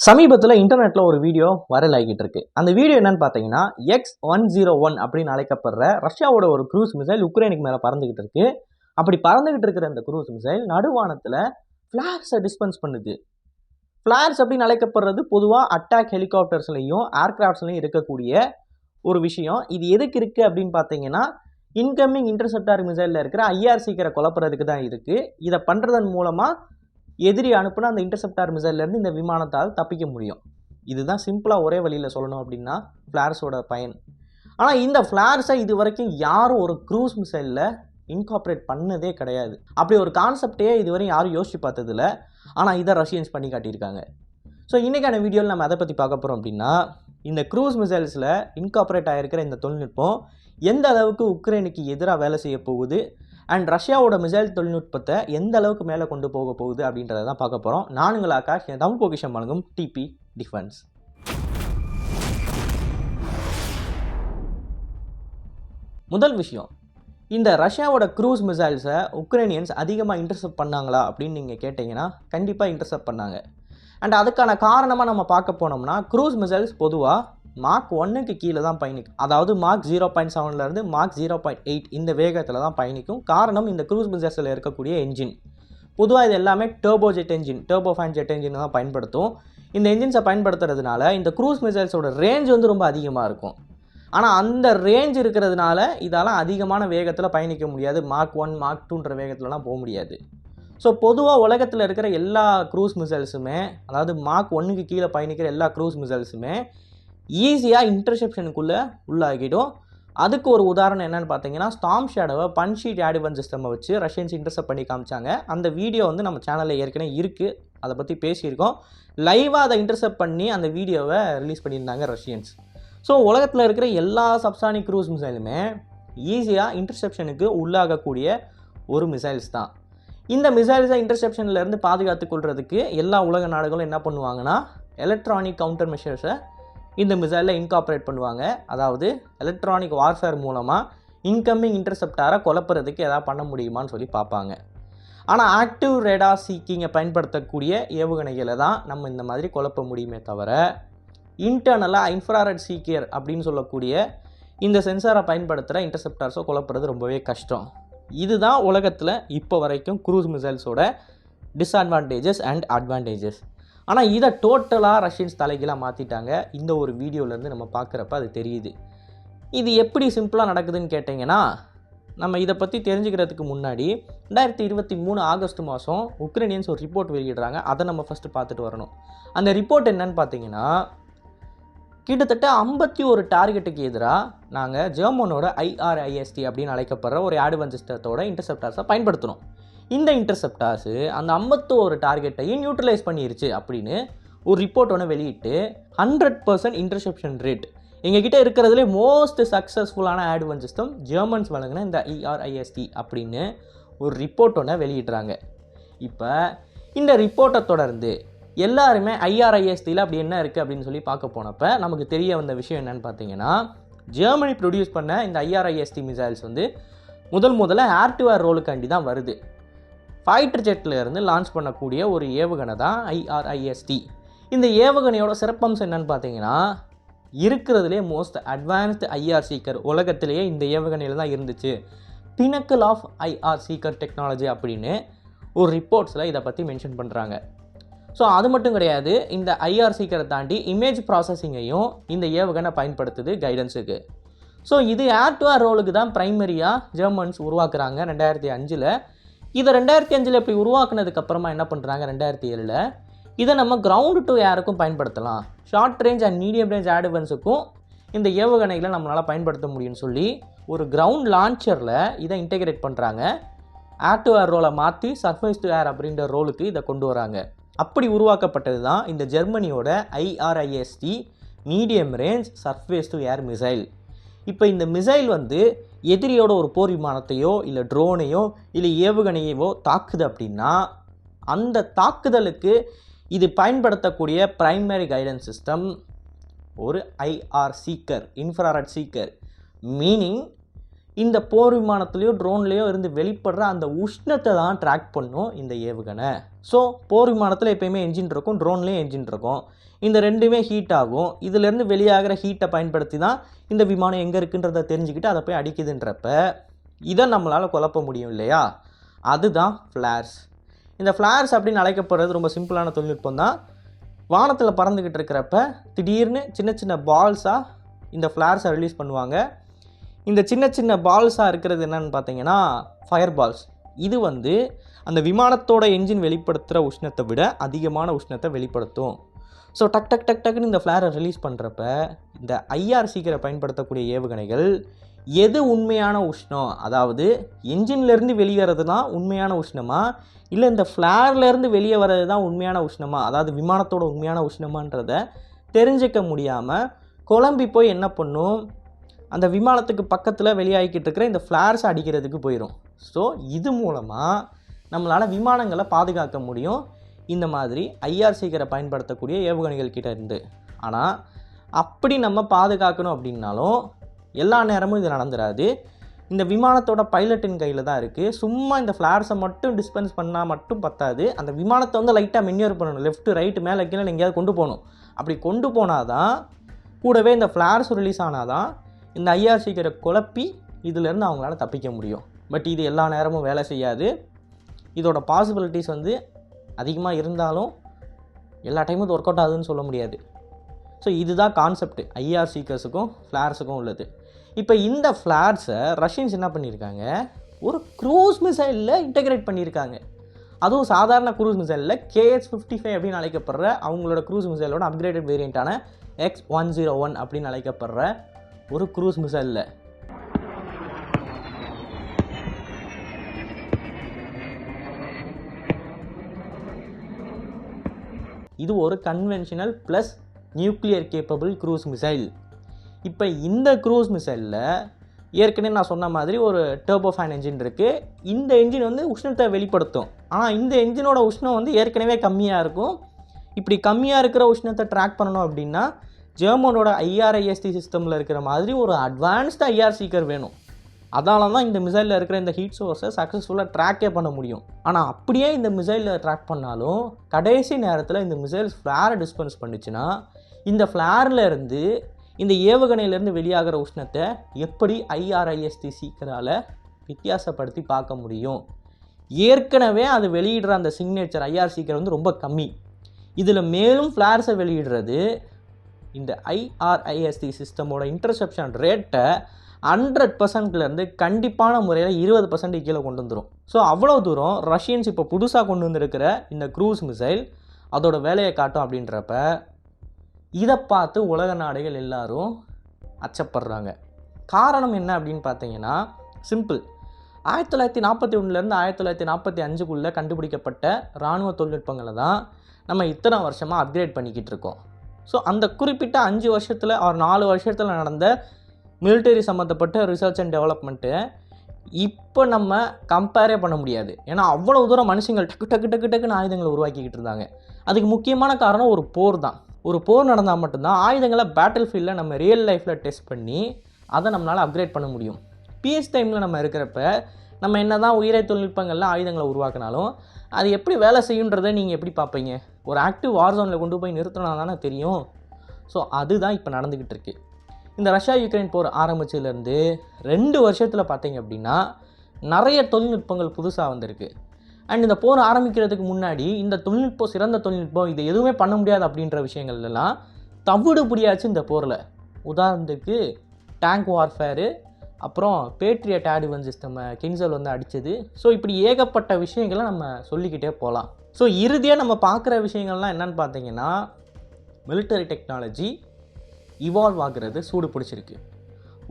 சமீபத்தில் இன்டர்நெட்டில் ஒரு வீடியோ வைரல் ஆகிட்டு இருக்கு அந்த வீடியோ என்னன்னு பார்த்தீங்கன்னா எக்ஸ் ஒன் ஜீரோ ஒன் அப்படின்னு அழைக்கப்படுற ரஷ்யாவோட ஒரு க்ரூஸ் மிசைல் உக்ரைனுக்கு மேலே பறந்துகிட்டு இருக்கு. அப்படி பறந்துகிட்டு இருக்கிற அந்த க்ரூஸ் மிசைல் நடுவானத்தில் ஃப்ளார்ஸை டிஸ்பென்ஸ் பண்ணுது. ஃப்ளார்ஸ் அப்படின்னு அழைக்கப்படுறது பொதுவாக அட்டாக் ஹெலிகாப்டர்ஸ்லையும் ஏர்கிராஃப்ட்ஸ்லையும் இருக்கக்கூடிய ஒரு விஷயம். இது எதுக்கு இருக்குது அப்படின்னு பார்த்தீங்கன்னா இன்கமிங் இன்டர்செப்டார் மிசைலில் இருக்கிற ஐஆர்சிக்கிற குழப்புறதுக்கு தான் இருக்குது இதை பண்ணுறதன் மூலமாக எதிரி அனுப்புனா அந்த இன்டர்செப்டார் மிசைல்லேருந்து இந்த விமானத்தால் தப்பிக்க முடியும். இதுதான் சிம்பிளாக ஒரே வழியில் சொல்லணும் அப்படின்னா ஃப்ளார்ஸோட பயன். ஆனால் இந்த ஃப்ளார்ஸை இது வரைக்கும் யாரும் ஒரு க்ரூஸ் மிசைலில் இன்கார்பரேட் பண்ணதே கிடையாது. அப்படி ஒரு கான்செப்டே இதுவரையும் யாரும் யோசிச்சு பார்த்ததில்ல. ஆனால் இதை ரஷ்யன்ஸ் பண்ணி காட்டியிருக்காங்க. ஸோ இன்றைக்கான வீடியோவில் நம்ம அதை பற்றி பார்க்க போகிறோம் அப்படின்னா இந்த க்ரூஸ் மிசைல்ஸில் இன்கார்பரேட் ஆகிருக்கிற இந்த தொழில்நுட்பம் எந்த அளவுக்கு உக்ரைனுக்கு எதிராக வேலை செய்ய போகுது? அண்ட் ரஷ்யாவோட மிசைல் தொழில்நுட்பத்தை எந்த அளவுக்கு மேலே கொண்டு போக போகுது அப்படின்றத தான் பார்க்க போகிறோம் நானுங்கள் ஆகாஷ் என் தமிழ் பொக்கிஷம் வழங்கும் டிபி டிஃபென்ஸ். முதல் விஷயம் இந்த ரஷ்யாவோட க்ரூஸ் மிசைல்ஸை உக்ரைனியன்ஸ் அதிகமாக இன்டர்செப்ட் பண்ணாங்களா அப்படின்னு நீங்கள் கேட்டிங்கன்னா கண்டிப்பாக இன்டர்செப்ட் பண்ணாங்க. அண்ட் அதுக்கான காரணமாக நம்ம பார்க்க போனோம்னா க்ரூஸ் மிசைல்ஸ் பொதுவாக மார்க் ஒன்னுக்கு கீழே தான் பயணிக்கும். அதாவது மார்க் ஜீரோ பாயிண்ட் செவன்லேருந்து மார்க் ஜீரோ பாயிண்ட் எயிட் இந்த வேகத்தில் தான் பயணிக்கும். காரணம் இந்த க்ரூஸ் பிசஸில் இருக்கக்கூடிய என்ஜின் பொதுவாக இது எல்லாமே turbo jet engine turbo fan jet engine தான் பயன்படுத்தும் இந்த என்ஜின்ஸை பயன்படுத்துறதுனால இந்த க்ரூஸ் மிசைல்ஸோட ரேஞ்ச் வந்து ரொம்ப அதிகமாக இருக்கும். ஆனால் அந்த ரேஞ்ச் இருக்கிறதுனால இதால் அதிகமான வேகத்தில் பயணிக்க முடியாது. மார்க் ஒன் மார்க் டூன்ற வேகத்துலலாம் போக முடியாது. ஸோ பொதுவாக உலகத்தில் இருக்கிற எல்லா க்ரூஸ் மிசைல்ஸுமே அதாவது மார்க் ஒன்றுக்கு கீழே பயணிக்கிற எல்லா க்ரூஸ் மிசைல்ஸுமே ஈஸியாக இன்டர்செப்ஷனுக்குள்ளே உள்ளாகிடும். அதுக்கு ஒரு உதாரணம் என்னென்னு பார்த்தீங்கன்னா ஸ்டாம் ஷேடோவை பன்ஷீட் ஆடிவன் சிஸ்டம்மை வச்சு ரஷ்யன்ஸ் இன்டர்செப்ட் பண்ணி காமிச்சாங்க. அந்த வீடியோ வந்து நம்ம சேனலில் ஏற்கனவே இருக்குது அதை பற்றி பேசியிருக்கோம். லைவாக அதை இன்டர்செப்ட் பண்ணி அந்த வீடியோவை ரிலீஸ் பண்ணியிருந்தாங்க ரஷ்யன்ஸ் ஸோ உலகத்தில் இருக்கிற எல்லா சப்சானிக் க்ரூஸ் மிசைலுமே ஈஸியாக இன்டர்செப்ஷனுக்கு உள்ளாகக்கூடிய ஒரு மிசைல்ஸ் தான். இந்த மிசைல்ஸை இன்டர்செப்ஷன்லேருந்து பாதுகாத்து கொள்றதுக்கு எல்லா உலக நாடுகளும் என்ன பண்ணுவாங்கன்னா எலக்ட்ரானிக் கவுண்டர் மெஷர்ஸை இந்த மிசைலில் இன்கார்பரேட் பண்ணுவாங்க. அதாவது எலக்ட்ரானிக் வார்ஃபேர் மூலமாக இன்கம்மிங் இன்டர்செப்டாரை குழப்புறதுக்கு எதாவது பண்ண முடியுமான்னு சொல்லி பார்ப்பாங்க. ஆனால் ஆக்டிவ் ரேடா சீக்கிங்கை பயன்படுத்தக்கூடிய ஏவுகணைகளை தான் நம்ம இந்த மாதிரி குழப்ப முடியுமே தவிர இன்டர்னலாக இன்ஃப்ராரெட் சீக்கியர் அப்படின்னு சொல்லக்கூடிய இந்த சென்சாரை பயன்படுத்துகிற இன்டர்செப்டார்ஸோ குழப்புறது ரொம்பவே கஷ்டம். இதுதான் உலகத்தில் இப்போ வரைக்கும் குரூஸ் மிசைல்ஸோட டிஸ்அட்வான்டேஜஸ் அண்ட் அட்வான்டேஜஸ் ஆனால் இதை டோட்டலாக ரஷ்யன்ஸ் தலைகீழாக மாற்றிட்டாங்க இந்த ஒரு வீடியோலேருந்து நம்ம பார்க்குறப்ப அது தெரியுது. இது எப்படி சிம்பிளாக நடக்குதுன்னு கேட்டிங்கன்னா நம்ம இதை பற்றி தெரிஞ்சுக்கிறதுக்கு முன்னாடி ரெண்டாயிரத்தி இருபத்தி மூணு ஆகஸ்ட் மாதம் உக்ரைனியன்ஸ் ஒரு ரிப்போர்ட் வெளியிடுறாங்க. அதை நம்ம ஃபஸ்ட்டு பார்த்துட்டு வரணும். அந்த ரிப்போர்ட் என்னன்னு பார்த்தீங்கன்னா கிட்டத்தட்ட ஐம்பத்தி ஒரு டார்கெட்டுக்கு எதிராக நாங்கள் ஜெர்மனோட ஐஆர்ஐஎஸ்டி அப்படின்னு அழைக்கப்படுற ஒரு ஆடுவன் சிஸ்டத்தோட இன்டர்செப்டார்ஸை பயன்படுத்தணும் இந்த இன்டர்செப்டாஸ் அந்த ஐம்பத்தோரு டார்கெட்டையும் நியூட்ரலைஸ் பண்ணிருச்சு அப்படின்னு ஒரு ரிப்போர்ட் ஒன்று வெளியிட்டு ஹண்ட்ரட் பர்சன்ட் இன்டர்செப்ஷன் ரேட் எங்ககிட்ட இருக்கிறதுலே மோஸ்ட் சக்ஸஸ்ஃபுல்லான ஆடுவன் சிஸ்டம் ஜெர்மன்ஸ் வழங்கின இந்த இஆர்ஐஎஸ்டி அப்படின்னு ஒரு ரிப்போர்ட் ஒன்று வெளியிடுறாங்க. இப்போ இந்த ரிப்போர்ட்டை தொடர்ந்து எல்லாருமே ஐஆர்ஐஎஸ்டியில் அப்படி என்ன இருக்குது அப்படின்னு சொல்லி பார்க்க போனப்போ நமக்கு தெரிய வந்த விஷயம் என்னன்னு பார்த்தீங்கன்னா ஜெர்மனி ப்ரொடியூஸ் பண்ண இந்த ஐஆர்ஐஎஸ்டி மிசைல்ஸ் வந்து முதல் முதல்ல ஏர் டு ஏர் ரோலுக்காண்டி தான் வருது. ஃபைட்டர் ஜெட்டில் இருந்து லான்ச் பண்ணக்கூடிய ஒரு ஏவுகணை தான் ஐஆர்ஐஎஸ்டி இந்த ஏவுகணையோட சிறப்பம்சம் என்னன்னு பார்த்தீங்கன்னா இருக்கிறதுலே மோஸ்ட் அட்வான்ஸ்டு ஐஆர் சீக்கர் உலகத்திலேயே இந்த ஏவுகணையில் தான் இருந்துச்சு. Pinnacle of IR seeker technology அப்படின்னு ஒரு ரிப்போர்ட்ஸில் இதை பற்றி மென்ஷன் பண்ணுறாங்க ஸோ அது மட்டும் கிடையாது இந்த ஐஆர் சீக்கரை தாண்டி இமேஜ் ப்ராசஸிங்கையும் இந்த ஏவுகணை பயன்படுத்துது கைடன்ஸுக்கு ஸோ இது ஏர் டு ஏர் ரோலுக்கு தான் ப்ரைமரியாக ஜெர்மன்ஸ் உருவாக்குறாங்க ரெண்டாயிரத்தி அஞ்சில். இதை ரெண்டாயிரத்தி அஞ்சில் இப்படி உருவாக்குனதுக்கப்புறமா என்ன பண்ணுறாங்க ரெண்டாயிரத்தி ஏழில்? இதை நம்ம கிரவுண்டு டு ஏருக்கும் பயன்படுத்தலாம். Short range and medium range ஆடுவன்ஸுக்கும் இந்த ஏவுகணைகளை நம்மளால் பயன்படுத்த முடியும்னு சொல்லி ஒரு கிரவுண்ட் லான்ச்சரில் இதை இன்டெகிரேட் பண்ணுறாங்க ஏர் டு ஏர் ரோலை மாற்றி சர்ஃபேஸ் டு ஏர் அப்படின்ற ரோலுக்கு இதை கொண்டு வராங்க. அப்படி உருவாக்கப்பட்டது தான் இந்த ஜெர்மனியோட IRIST medium range surface to air missile இப்போ இந்த மிசைல் வந்து எதிரியோட ஒரு போர் விமானத்தையோ இல்லை ட்ரோனையோ இல்லை ஏவுகணையவோ தாக்குது அப்படின்னா அந்த தாக்குதலுக்கு இது பயன்படுத்தக்கூடிய பிரைமரி கைடன்ஸ் சிஸ்டம் ஒரு IR seeker infrared seeker meaning இந்த போர் விமானத்துலேயோ ட்ரோன்லேயோ இருந்து வெளிப்படுற அந்த உஷ்ணத்தை தான் ட்ராக் பண்ணும் இந்த ஏவுகணை. ஸோ போர் விமானத்தில் எப்பயுமே என்ஜின் இருக்கும் ட்ரோன்லேயும் என்ஜின் இருக்கும். இந்த ரெண்டுமே ஹீட் ஆகும். இதிலேருந்து வெளியாகிற ஹீட்டை பயன்படுத்தி தான் இந்த விமானம் எங்கே இருக்குன்றதை தெரிஞ்சுக்கிட்டு அதை போய் அடிக்குதுன்றப்ப இதை நம்மளால் குழப்ப முடியும் இல்லையா? அதுதான் ஃப்ளார்ஸ் இந்த ஃப்ளார்ஸ் அப்படின்னு அழைக்கப்படுறது ரொம்ப சிம்பிளான தொழில்நுட்பம் தான். வானத்தில் பறந்துக்கிட்டு இருக்கிறப்ப திடீர்னு சின்ன சின்ன பால்ஸாக இந்த ஃப்ளார்ஸை ரிலீஸ் பண்ணுவாங்க. இந்த சின்ன சின்ன பால்ஸாக இருக்கிறது என்னன்னு பார்த்தீங்கன்னா ஃபயர் பால்ஸ் இது வந்து அந்த விமானத்தோட என்ஜின் வெளிப்படுத்துகிற உஷ்ணத்தை விட அதிகமான உஷ்ணத்தை வெளிப்படுத்தும். ஸோ டக் டக் டக் டக்குன்னு இந்த ஃப்ளாரை ரிலீஸ் பண்ணுறப்ப இந்த ஐஆர்சிக்கிற பயன்படுத்தக்கூடிய ஏவுகணைகள் எது உண்மையான உஷ்ணம்? அதாவது என்ஜின்லேருந்து வெளியேறது தான் உண்மையான உஷ்ணமா? இல்லை இந்த ஃப்ளார்லேருந்து வெளியே வர்றது தான் உண்மையான உஷ்ணமா? அதாவது விமானத்தோட உண்மையான உஷ்ணமான்றத தெரிஞ்சுக்க முடியாமல் குழம்பி போய் என்ன பண்ணும்? அந்த விமானத்துக்கு பக்கத்தில் வெளியாகிக்கிட்டு இருக்கிற இந்த ஃப்ளார்ஸ் அடிக்கிறதுக்கு போயிடும் ஸோ இது மூலமாக நம்மளால் விமானங்களை பாதுகாக்க முடியும். இந்த மாதிரி ஐஆர்சிக்கரை பயன்படுத்தக்கூடிய ஏவுகணைகள் கிட்ட இருந்து. ஆனால் அப்படி நம்ம பாதுகாக்கணும் அப்படின்னாலும் எல்லா நேரமும் இது நடந்துடாது இந்த விமானத்தோட பைலட்டின் கையில் தான் இருக்குது சும்மா இந்த ஃப்ளார்ஸை மட்டும் டிஸ்பென்ஸ் பண்ணால் மட்டும் பத்தாது. அந்த விமானத்தை வந்து லைட்டாக மென்யூர் பண்ணணும். லெஃப்ட் ரைட்டு மேலே கீழே எங்கேயாவது கொண்டு போகணும். அப்படி கொண்டு போனால் தான் கூடவே இந்த ஃப்ளார்ஸ் ரிலீஸ் ஆனால் தான் இந்த ஐஆர்சிக்கிற குழப்பி இதிலேருந்து அவங்களால தப்பிக்க முடியும். பட் இது எல்லா நேரமும் வேலை செய்யாது. இதோட பாசிபிலிட்டிஸ் வந்து அதிகமாக இருந்தாலும் எல்லா டைமும் இது ஒர்க் அவுட் ஆகுதுன்னு சொல்ல முடியாது. ஸோ இதுதான் கான்செப்ட் ஐஆர் சீக்கர்ஸுக்கும் ஃப்ளார்ஸுக்கும் உள்ளது. இப்போ இந்த ஃப்ளார்ஸை ரஷ்யன்ஸ் என்ன பண்ணியிருக்காங்க? ஒரு க்ரூஸ் மிசைலில் இன்டகிரேட் பண்ணியிருக்காங்க. அதுவும் சாதாரண க்ரூஸ் மிசைலில் கேஎஸ் ஃபிஃப்டி ஃபைவ் அப்படின்னு அழைக்கப்படுற அவங்களோட க்ரூஸ் மிசைலோட அப்கிரேடட் வேரியண்ட்டான எக்ஸ் ஒன் ஜீரோ ஒன் அப்படின்னு அழைக்கப்படுற ஒரு க்ரூஸ் மிசைலில் இது ஒரு conventional plus nuclear capable cruise missile இப்போ இந்த க்ரூஸ் மிசைலில் ஏற்கனவே நான் சொன்ன மாதிரி ஒரு டர்போஃபேன் என்ஜின் இருக்குது இந்த என்ஜின் வந்து உஷ்ணத்தை வெளிப்படுத்தும். ஆனால் இந்த என்ஜினோட உஷ்ணம் வந்து ஏற்கனவே கம்மியாக இருக்கும். இப்படி கம்மியாக இருக்கிற உஷ்ணத்தை ட்ராக் பண்ணணும் அப்படின்னா ஜெர்மனோட ஐஆர்ஐஎஸ்டி சிஸ்டமில் இருக்கிற மாதிரி ஒரு அட்வான்ஸ்டு ஐஆர் சீக்கர் வேணும். அதனால தான் இந்த மிசைலில் இருக்கிற இந்த ஹீட் சோர்ஸை சக்ஸஸ்ஃபுல்லாக ட்ராக்கே பண்ண முடியும். ஆனால் அப்படியே இந்த மிசைலில் ட்ராக் பண்ணாலும் கடைசி நேரத்தில் இந்த மிசைல் ஃப்ளாரை டிஸ்பென்ஸ் பண்ணுச்சுன்னா இந்த ஃப்ளாரில் இருந்து இந்த ஏவுகணையிலேருந்து வெளியாகிற உஷ்ணத்தை எப்படி ஐஆர்ஐஎஸ்டி சீக்கரால் வித்தியாசப்படுத்தி பார்க்க முடியும்? ஏற்கனவே அது வெளியிடுற அந்த சிக்னேச்சர் ஐஆர் சீக்கர் வந்து ரொம்ப கம்மி. இதில் மேலும் ஃப்ளார்ஸை வெளியிடுறது இந்த ஐஆர்ஐஎஸ்டி சிஸ்டமோட இன்டர்செப்ஷன் ரேட்டை ஹண்ட்ரட் பர்சன்ட்லேருந்து கண்டிப்பான முறையில் இருபது பர்சன்ட் கீழே கொண்டு வந்துடும் ஸோ அவ்வளோ தூரம் ரஷ்யன்ஸ் இப்போ புதுசாக கொண்டு வந்திருக்கிற இந்த க்ரூஸ் மிசைல் அதோட வேலையை காட்டும் அப்படின்றப்ப இதை பார்த்து உலக நாடுகள் எல்லாரும் அச்சப்படுறாங்க. காரணம் என்ன அப்படின்னு பார்த்தீங்கன்னா சிம்பிள் ஆயிரத்தி தொள்ளாயிரத்தி நாற்பத்தி ஒன்றுலேருந்து ஆயிரத்தி தொள்ளாயிரத்தி நாற்பத்தி அஞ்சுக்குள்ளே கண்டுபிடிக்கப்பட்ட இராணுவ தொழில்நுட்பங்களை தான் நம்ம இத்தனை வருஷமாக அப்கிரேட் பண்ணிக்கிட்டு இருக்கோம். ஸோ அந்த குறிப்பிட்ட அஞ்சு வருஷத்தில் ஒரு நாலு வருஷத்தில் நடந்த மிலிட்டரி சம்மந்தப்பட்ட ரிசர்ச் அண்ட் டெவலப்மெண்ட்டு இப்போ நம்ம கம்பேரே பண்ண முடியாது. ஏன்னா அவ்வளோ தூரம் மனுஷங்கள் டக்கு டக்கு டக்கு டக்குன்னு ஆயுதங்களை உருவாக்கிக்கிட்டு இருந்தாங்க. அதுக்கு முக்கியமான காரணம் ஒரு போர் தான். ஒரு போர் நடந்தால் மட்டும்தான் ஆயுதங்களை பேட்டில் ஃபீல்டில் நம்ம ரியல் லைஃப்பில் டெஸ்ட் பண்ணி அதை நம்மளால் அப்கிரேட் பண்ண முடியும். பிஎஸ் டைமில் நம்ம இருக்கிறப்ப நம்ம என்ன தான் உயிரை தொழில்நுட்பங்களில் ஆயுதங்களை உருவாக்கினாலும் அது எப்படி வேலை செய்யுன்றதை நீங்கள் எப்படி பார்ப்பீங்க? ஒரு ஆக்டிவ் வார் ஜோனில் கொண்டு போய் நிறுத்தினா தானே தெரியும். ஸோ அதுதான் இப்போ நடந்துக்கிட்டு இருக்கு. இந்த ரஷ்யா யுக்ரைன் போர் ஆரம்பிச்சதுலேருந்து ரெண்டு வருஷத்தில் பார்த்தீங்க அப்படின்னா நிறைய தொழில்நுட்பங்கள் புதுசாக வந்திருக்கு. அண்ட் இந்த போர் ஆரம்பிக்கிறதுக்கு முன்னாடி இந்த தொழில்நுட்பம் சிறந்த தொழில்நுட்பம் இது எதுவுமே பண்ண முடியாது அப்படின்ற விஷயங்கள் எல்லாம் தவிடு பிடியாச்சு இந்த போரில். உதாரணத்துக்கு டேங்க் வார்ஃபேரு அப்புறம் பேட்ரியட் ஆடிவன் நம்ம கின்சல் வந்து அடித்தது ஸோ இப்படி ஏகப்பட்ட விஷயங்களை நம்ம சொல்லிக்கிட்டே போகலாம். ஸோ இறுதியாக நம்ம பார்க்குற விஷயங்கள்லாம் என்னன்னு பார்த்தீங்கன்னா மிலிட்டரி டெக்னாலஜி இவால்வ் ஆகிறது சூடு பிடிச்சிருக்கு.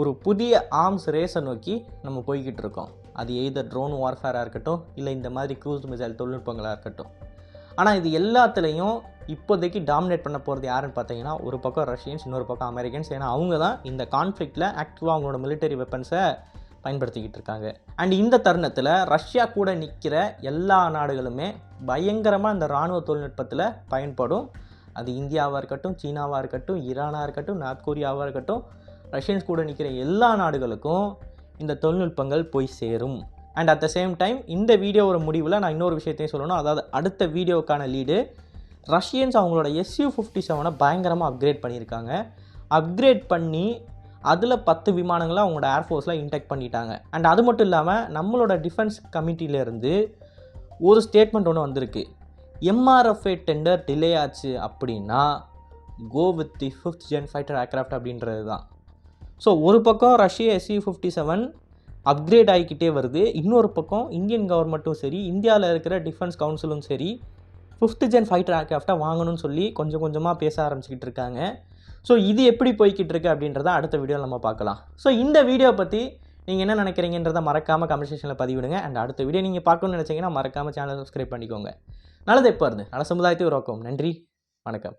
ஒரு புதிய ஆர்ம்ஸ் ரேஸை நோக்கி நம்ம போய்கிட்டு இருக்கோம். அது எய்தர் ட்ரோன் வார்ஃபேராக இருக்கட்டும் இல்லை இந்த மாதிரி க்ரூஸ் மிசைல் தொழில்நுட்பங்களாக இருக்கட்டும். ஆனால் இது எல்லாத்துலேயும் இப்போதைக்கு டாமினேட் பண்ண போகிறது யாருன்னு பார்த்தீங்கன்னா ஒரு பக்கம் ரஷ்யன்ஸ் இன்னொரு பக்கம் அமெரிக்கன்ஸ். ஏன்னா அவங்க தான் இந்த கான்ஃப்ளிக்டில் ஆக்டிவாக அவங்களோட மிலிட்டரி வெப்பன்ஸை பயன்படுத்திக்கிட்டு இருக்காங்க. அண்ட் இந்த தருணத்தில் ரஷ்யா கூட நிற்கிற எல்லா நாடுகளுமே பயங்கரமாக இந்த இராணுவ தொழில்நுட்பத்தில் பயன்படும். அது இந்தியாவாக இருக்கட்டும் சீனாவாக இருக்கட்டும் ஈரானாக இருக்கட்டும் நார்த் கொரியாவாக இருக்கட்டும் ரஷ்யன்ஸ் கூட நிற்கிற எல்லா நாடுகளுக்கும் இந்த தொழில்நுட்பங்கள் போய் சேரும். And at the same time இந்த வீடியோவோட முடிவில் நான் இன்னொரு விஷயத்தையும் சொல்லணும். அதாவது அடுத்த வீடியோவுக்கான லீடு ரஷ்யன்ஸ் அவங்களோட எஸ்யூ ஃபிஃப்டி செவனை பயங்கரமாக அப்கிரேட் பண்ணியிருக்காங்க. அப்கிரேட் பண்ணி அதில் பத்து விமானங்களை அவங்களோட ஏர்ஃபோர்ஸில் இன்டெக்ட் பண்ணிட்டாங்க. அண்ட் அது மட்டும் இல்லாமல் நம்மளோட டிஃபென்ஸ் கமிட்டியிலேருந்து ஒரு ஸ்டேட்மெண்ட் ஒன்று வந்திருக்கு. எம்ஆர்எஃப்ஏ டெண்டர் டிலே ஆச்சு அப்படின்னா go with the fifth gen fighter aircraft அப்படின்றது தான். ஸோ ஒரு பக்கம் ரஷ்ய எஸ்சி ஃபிஃப்டி செவன் அப்கிரேட் ஆகிக்கிட்டே வருது. இன்னொரு பக்கம் இந்தியன் கவர்மெண்ட்டும் சரி இந்தியாவில் இருக்கிற டிஃபென்ஸ் கவுன்சிலும் சரி ஃபிஃப்த்து ஜென் ஃபைட்டர் ஏர்க்ராஃப்டாக வாங்கணும்னு சொல்லி கொஞ்சம் கொஞ்சமாக பேச ஆரம்பிச்சுக்கிட்டு இருக்காங்க. ஸோ இது எப்படி போய்கிட்டு இருக்கு அப்படின்றத அடுத்த வீடியோவில் நம்ம பார்க்கலாம். ஸோ இந்த வீடியோ பற்றி நீங்கள் என்ன நினைக்கிறீங்கன்றத மறக்காமல் கமெண்ட் செக்ஷனில் பதிவிடுங்க. அண்ட் அடுத்த வீடியோ நீங்கள் பார்க்கணும்னு நினச்சிங்கன்னா மறக்காமல் சேனல் சப்ஸ்கிரைப் பண்ணிக்கோங்க. நல்லது எப்போ இருந்து நல்ல சமுதாயத்தை உருவாக்கும் நன்றி. வணக்கம்.